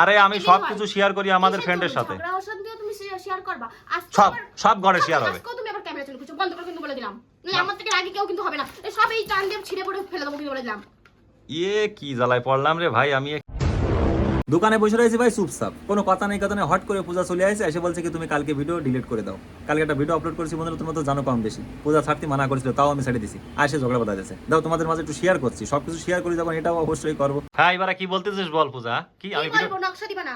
আরে আমি সবকিছু সব কিছু শেয়ার করি আমাদের ফ্রেন্ডের সাথে। তুমি শেয়ার করবা। সব সব ঘরে শেয়ার হবে। তুমি আবার ক্যামেরা চালু করছ বন্ধ করে কিন্তু বলে দিলাম। আমার থেকে আগে কেউ কিন্তু হবে না। সব এই টান দিয়ে ছিঁড়ে পড়ে ফেলে দেবো কিন্তু বলে দিলাম। ইয়ে কি জ্বালায় পড়লাম রে ভাই আমি দোকানে বসে রয়েছি ভাই সুপসাপ কোনো কথা নেই কথা নেই। হট করে পূজা চলে আসে এসে বলছে কি তুমি কালকে ভিডিও ডিলিট করে দাও। কালকে একটা ভিডিও আপলোড করেছি বন্ধুরা তোমরা তো জানো কম বেশি। পূজা ছাড়তে মানা করেছিল তাও আমি ছেড়ে দিছি। আসে ঝগড়া বাধা দিয়েছে দাও তোমাদের মাঝে একটু শেয়ার করছি। সব কিছু শেয়ার করি যখন এটাও অবশ্যই করব। হ্যাঁ এবারে কি বলতেছিস বল পূজা? কি আমি ভিডিও নকশা দিবা না?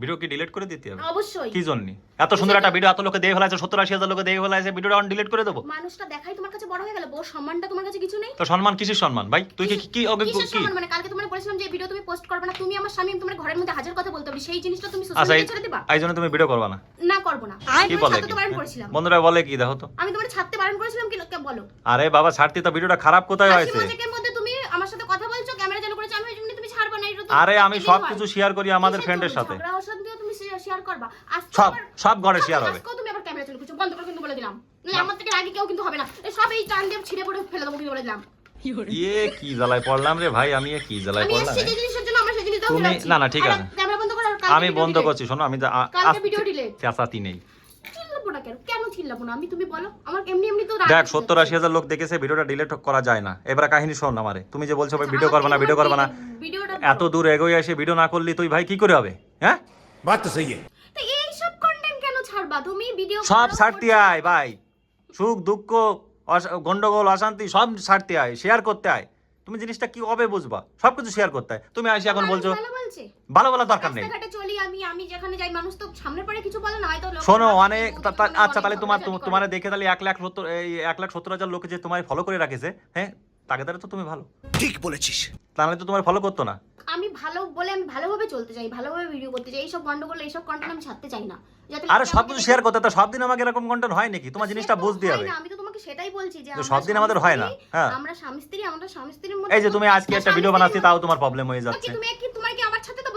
ভিডিও কি ডিলিট করে দিতে হবে? অবশ্যই। কি জন্য? এত সুন্দর একটা ভিডিও এত লোকে দেখে ফেলাছে সত্তর আশি হাজার লোকে দেখে ফেলাছে ভিডিওটা অন ডিলিট করে দেবো? মানুষটা দেখাই তোমার কাছে বড় হয়ে গেল বড় সম্মানটা তোমার কাছে কিছু নেই? তো সম্মান কিসের সম্মান? ভাই তুই কি কি ওকে কি? সম্মান? মানে কালকে তোমার বলেছিলাম যে এই ভিডিও তুমি পোস্ট করবে না তুমি আমার স্বামী তোমার ঘরের মধ্যে হাজার কথা বলতে হবে সেই জিনিসটা তুমি সোশ্যাল আচ্ছা এই- মিডিয়ায় ছেড়ে দিবা? এই জন্য তুমি ভিডিও করবা না। না করব না। কি আমি বলে কি? তো বন্ধুরা বলে কি দেখো তো? আমি তোমার ছাড়তে বারণ করেছিলাম কি বলো। আরে বাবা ছাড়তে তো ভিডিওটা খারাপ কোথায় হয়েছে? মধ্যে তুমি আমার সাথে কথা বলছো ক্যামেরা চালু করেছ আমি তুমি ছাড়বা না আরে আমি সব কিছু শেয়ার করি আমাদের ফ্রেন্ডের সাথে। তুমি শেয়ার করবা। সব সব ঘরে শেয়ার হবে। তুমি আবার ক্যামেরা চালু করছ। বন্ধ করে কিন্তু বলে দিলাম। আমার থেকে আগে কেউ কিন্তু হবে না। সব এই টান দিয়ে ছিঁড়ে পড়ে ফেলে দেবো বলে দিলাম। ইয়ে কি জ্বালায় পড়লাম রে ভাই? আমি কি জ্বালায় পড়লাম তুমি- না, না, ঠিক আছে। আমি বন্ধ করছি শোনো আমি কালকে ভিডিও ডিলিট চেঁচাতি নেই। চিল্লাবো না কেন? কেন চিল্লাবো না? আমি তুমি বলো আমার এমনি এমনি তো দেখ সত্তর আশি হাজার লোক দেখেছে ভিডিওটা ডিলিট করা যায় না। এবার কাহিনী শোন আমারে। তুমি যে বলছো ভাই ভিডিও করবে না ভিডিও করবে না। এত দূর এগোই আসে ভিডিও না করলি তুই ভাই কি করে হবে? হ্যাঁ? বাদ তো সেই এই সব কন্টেন্ট কেন ছাড়বা? তুমি ভিডিও সব ছাড়তে আয় ভাই। সুখ দুঃখ গন্ডগোল অশান্তি সব ছাড়তে আয় শেয়ার করতে আয়। তুমি জিনিসটা কি হবে বুঝবা? সবকিছু শেয়ার করতে হয় তুমি আসি এখন বলছো ভালো ভালো দরকার নেই। আমি আমি যেখানে যাই মানুষ তো কিছু বলে না হয়তো শোনো অনেক মানে আচ্ছা তাহলে তোমার দেখে তাহলে এক লাখ সত্তর এক লাখ সত্তর হাজার যে তোমায় ফলো করে রাখেছে হ্যাঁ? তাকে তো তুমি ভালো। ঠিক বলেছিস। তাহলে তো তোমার ফলো করতো না। আমি ভালো বলে আমি ভালোভাবে চলতে চাই ভালোভাবে ভিডিও করতে চাই এইসব এইসব কন্টেন্ট আমি ছাড়তে চাই না। আরে সব কিছু শেয়ার করতে তো সব দিন আমাকে এরকম কন্টেন্ট হয় নাকি? তোমার জিনিসটা বুঝতে হবে। আমি তো তোমাকে সেটাই বলছি যে সব দিন আমাদের হয় না হ্যাঁ। আমরা স্বামী স্ত্রী আমরা স্বামী স্ত্রীর মধ্যে এই যে তুমি আজকে একটা ভিডিও বানাচ্ছি তাও তোমার প্রবলেম হয়ে যাচ্ছে। তুমি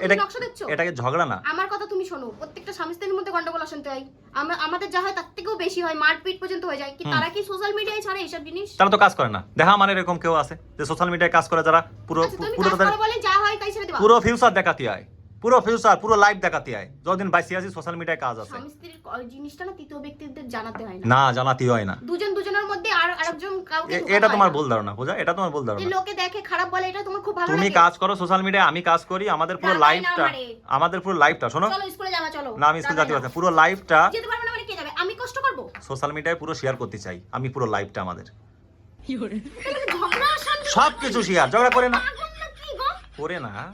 এটা নকশা দেখছ? এটাকে ঝগড়া না? আমার কথা তুমি শোনো। প্রত্যেকটা স্বামী স্ত্রীর মধ্যে গন্ডগোল অশান্তি হয়। আমরা আমাদের যা হয় তার থেকেও বেশি হয় মারপিট পর্যন্ত হয়ে যায়। কি তারা কি সোশ্যাল মিডিয়ায় ছাড়ে এইসব জিনিস? তারা তো কাজ করে না। দেখা আমার এরকম কেউ আছে যে সোশ্যাল মিডিয়ায় কাজ করে যারা পুরো আচ্ছা পুরো তাদের বলে যা হয় তাই ছেড়ে দেবা। পুরো ফিউচার দেখাতে হয়। পুরো ফিউচার পুরো লাইফ দেখাতে হয় যতদিন বাইসি আছি সোশ্যাল মিডিয়ায় কাজ আছে। স্বামী স্ত্রীর ক- জিনিসটা না তৃতীয় ব্যক্তিদের জানাতে হয় না। না জানাতে হয় না। দুজন দুজনের মধ্যে আর আরেকজন কাউকে এ- ঢোকাতে এটা হয় তোমার না। ভুল ধারণা পূজা এটা তোমার ভুল যে ধারণা লোকে দেখে খারাপ বলে এটা তোমার খুব ভালো তুমি লাগে। কাজ করো সোশ্যাল মিডিয়ায় আমি কাজ করি আমাদের পুরো না লাইফটা আমারে। আমাদের পুরো লাইফটা শোনো। চলো স্কুলে যাওয়া চলো। না আমি স্কুল রাগাই যেতে না। পারছি না। পুরো লাইফটা যেতে পারবে না মানে কে যাবে? আমি কষ্ট করব? সোশ্যাল মিডিয়ায় পুরো শেয়ার করতে চাই। আমি পুরো লাইফটা আমাদের। ঝগড়া অশান্তি সব কিছু শেয়ার ঝগড়া করে না। পাগল না কি গো? করে না।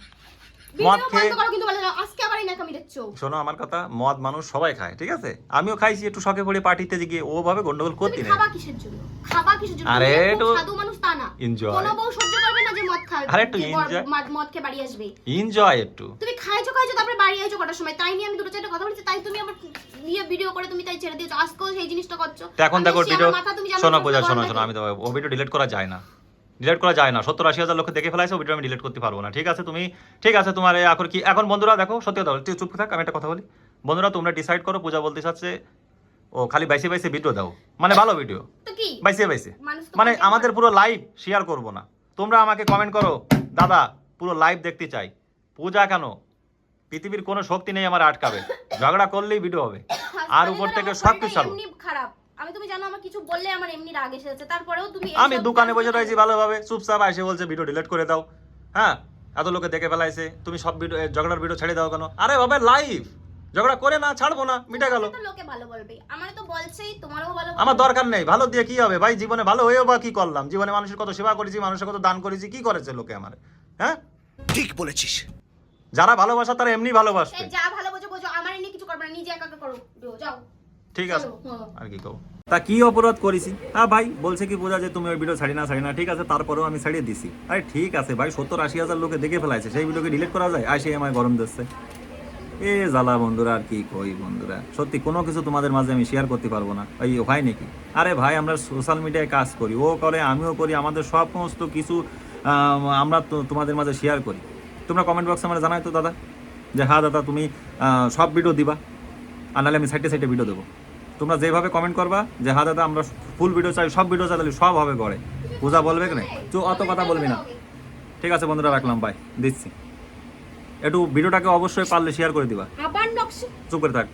মদ খেয়ে কিন্তু আজকে আবার এই নাকামি দিচ্ছ শোনো আমার কথা মদ মানুষ সবাই খায় ঠিক আছে? আমিও খাইছি একটু শখে পড়ে পার্টিতে গিয়ে ওভাবে গন্ডগোল করতে নেই খাবা কিসের জন্য? খাবা কিসের জন্য? আরে একটু সাধু মানুষ তা না। enjoy। কোনো বউ সহ্য করবে না যে মদ খায় আরে একটু যে মদ- মদ খেয়ে বাড়ি আসবে। এনজয় একটু। তুমি খাইছো খাইছো তারপরে বাড়ি আইছো কটার সময়? তাই নিয়ে আমি দুটো চারটে কথা বলছি তাই তুমি আমার নিয়ে ভিডিও করে তুমি তাই ছেড়ে দিয়েছ। আজকেও সেই জিনিসটা করছ। এখন দেখো ভিডিও শোনো পূজা শোনো শোনো আমি ও ভিডিও ডিলিট করা যায় না। ডিলিট করা যায় না। সত্তর আশি হাজার লোকে দেখে ফেলাইছে ও ভিডিও আমি ডিলিট করতে পারব না। ঠিক আছে তুমি ঠিক আছে তোমার এখন কি এখন বন্ধুরা দেখো সত্যি কথা বলো, চুপ থাক আমি একটা কথা বলি। বন্ধুরা তোমরা ডিসাইড করো পূজা বলতে চাচ্ছে ও খালি বাইসে বাইসে ভিডিও দাও। মানে ভালো ভিডিও তো কি? বাইসে বাইসে। মানে আমাদের পুরো। লাইভ শেয়ার করব না। তোমরা আমাকে কমেন্ট করো দাদা পুরো লাইভ দেখতে চাই। পূজা কেন? পৃথিবীর কোনো শক্তি নেই আমার আটকাবে। ঝগড়া করলেই ভিডিও হবে। আর উপর থেকে সব কিছু চালু খারাপ। আমি তুমি জানো আমার কিছু বললে আমার এমনি রাগ এসে যাচ্ছে। তারপরেও তুমি আমি দোকানে বসে রয়েছি ভালোভাবে। চুপচাপ এসে বলছে ভিডিও ডিলিট করে দাও। হ্যাঁ? এত লোকে দেখে ফেলাইছে। তুমি সব ভিডিও ঝগড়ার ভিডিও ছেড়ে দাও কেন? আরে বাবা লাইভ ঝগড়া করে না ছাড়বো না। মিটে গেল। লোকে ভালো বলবে আমার তো বলছেই তোমারও ভালো আমার দরকার নেই। ভালো দিয়ে কি হবে? ভাই জীবনে ভালো হয়েও বা কি করলাম? জীবনে মানুষের কত সেবা করেছি মানুষের কত দান করেছি কি করেছে লোকে আমার? হ্যাঁ? ঠিক বলেছিস। যারা ভালোবাসা তারা এমনি ভালোবাসবে। যা ভালো বোঝো বোঝো আমার এমনি কিছু করবে না। নিজে একা একা করো। যাও। ঠিক আছে। হ্যাঁ। আর কি কব তা কি অপরাধ করেছি? হ্যাঁ ভাই, বলছে কি বোঝা যে তুমি ওই ভিডিও ছাড়ি না ছাড়ি না ঠিক আছে, তারপরেও আমি ছাড়িয়ে দিছি। আরে ঠিক আছে ভাই, সত্তর আশি হাজার লোকে দেখে ফেলাইছে, সেই ভিডিওকে ডিলিট করা যায়? আসে আমায় গরম দিচ্ছে। এ জ্বালা বন্ধুরা, আর কি কই বন্ধুরা। সত্যি কোনো কিছু তোমাদের মাঝে আমি শেয়ার করতে পারব না। এই হয় নাকি? আরে ভাই, আমরা সোশ্যাল মিডিয়ায় কাজ করি, ও করে, আমিও করি, আমাদের সব সমস্ত কিছু আমরা তোমাদের মাঝে শেয়ার করি। তোমরা কমেন্ট বক্সে আমার জানাই তো, দাদা। যে হ্যাঁ দাদা, তুমি সব ভিডিও দিবা। আর নাহলে আমি সাইডে সাইডে ভিডিও দেবো। তোমরা যেভাবে কমেন্ট করবা যে হ্যাঁ দাদা আমরা ফুল ভিডিও চাই সব ভিডিও চাই তাহলে সব হবে ঘরে পূজা বলবে কেন তো অত কথা বলবি না। ঠিক আছে বন্ধুরা রাখলাম ভাই দিচ্ছি। একটু ভিডিওটাকে অবশ্যই পারলে শেয়ার করে দিবা। চুপ করে থাক।